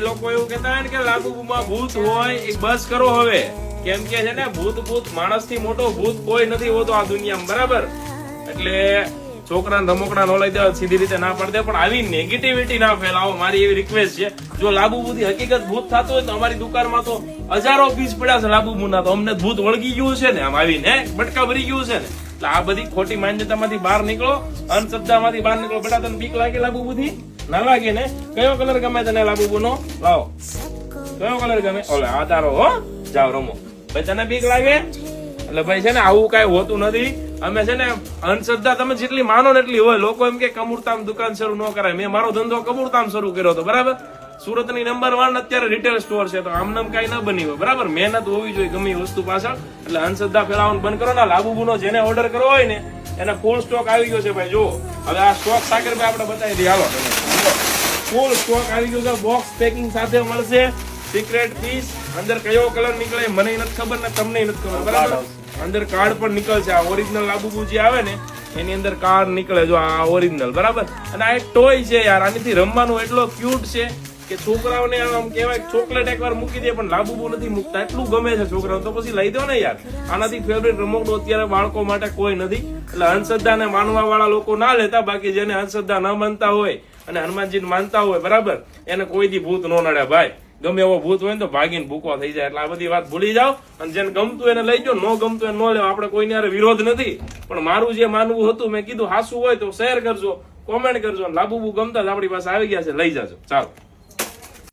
લોકો એવું કહેતા હોય ને કે લાગુમાં ભૂત હોય એ બસ કરો હવે. કેમ કે છે ને, ભૂત ભૂત માણસથી મોટો ભૂત કોઈ નથી હોતો આ દુનિયામાં, બરાબર? એટલે છોકરા ધમોકડા ન લઈ દે, સીધી રીતે ના પડે પણ આવી નેગેટિવિટી ના ફેલાવો મારી એવી રિક્વેસ્ટ છે. જો લાબુ બુધી હકીકત ભૂત થતું હોય તો અમારી દુકાનમાં તો હજારો પીસ પડ્યા છે લાબુબુના તો અમને ભૂત વળગી ગયું છે ને, આમ આવીને, હે? બટકા ભરી ગયું છે ને. એટલે આ બધી ખોટી માન્યતામાંથી બહાર નીકળો, અંધશ્રદ્ધામાંથી બહાર નીકળો. બેટા, તને બીક લાગે લાબુબુથી ના લાગે ને કયો કલર ગમે તને લાબુબુનો લાવો. કયો કલર ગમે? ઓલે આ તારો, હો. જાવ રમો. ભાઈ તને બીક લાગે? એટલે ભાઈ છે ને આવું કાંઈ હોતું નથી. અમે છે ને અંધશ્રદ્ધા તમે જેટલી માનો ને એટલી હોય. લોકો એમ કે કમુરતામ દુકાન શરૂ ન કરાય. મેં મારો ધંધો કમુરતામ શરૂ કર્યો હતો. બરાબર? સુરતની નંબર વન અત્યારે રિટેલ સ્ટોર છે. તો આમ નામ કાંઈ ન બની હોય. બરાબર? મહેનત હોવી જોઈએ ગમે વસ્તુ પાછળ. એટલે અંધશ્રદ્ધા ફેલાવવાનું બંધ કરો ને. લાબુબુનો જેને ઓર્ડર કરવો હોય ને, એને ફૂલ સ્ટોક આવી ગયો છે ભાઈ. જો હવે આ સ્ટોક સાગર ભાઈ આપણે બતાવી દઈએ. હાલો. ફૂલ સ્ટોક આવી ગયો છે. બોક્સ પેકિંગ સાથે મળશે. સિક્રેટ પીસ અંદર કયો કલર નીકળે મને નથી ખબર ને તમને નથી ખબર. બરાબર? અંદર કાર્ડ પણ નીકળશે. આ ઓરિજિનલ લાબુબુ જે આવે ને એની અંદર કાર્ડ નીકળે જો આ ઓરિજિનલ બરાબર? અને આ એક ટોય છે યાર. આનીથી રમવાનું એટલો ક્યુટ છે કે છોકરાઓને આમ કહેવાય ચોકલેટ એકવાર મૂકી દે પણ લાબુબુ નથી મૂકતા. એટલું ગમે છે છોકરાઓ તો પછી લઈ દો ને યાર. આનાથી ફેવરેટ રમકડું અત્યારે બાળકો માટે કોઈ નથી. એટલે અંધશ્રદ્ધાને માનવા વાળા લોકો ના લેતા. બાકી જેને અંધશ્રદ્ધા ન માનતા હોય અને હનુમાનજીને માનતા હોય, બરાબર? એને કોઈથી ભૂત ન નડે, ભાઈ. ગમે એવો ભૂત હોય ને તો ભાગીને ભૂકો થઈ જાય. એટલે આ બધી વાત ભૂલી જાઓ અને જેને ગમતું એને લઈ જાઓ ન ગમતું એને ન લેવો. આપણે કોઈને અરે વિરોધ નથી. પણ મારું જે માનવું હતું, મેં કીધું હાસું હોય તો શેર કરજો, કોમેન્ટ કરજો લાબુબુ ગમતા જ આપણી પાસે આવી ગયા છે. લઈ જાજો. ચાલો.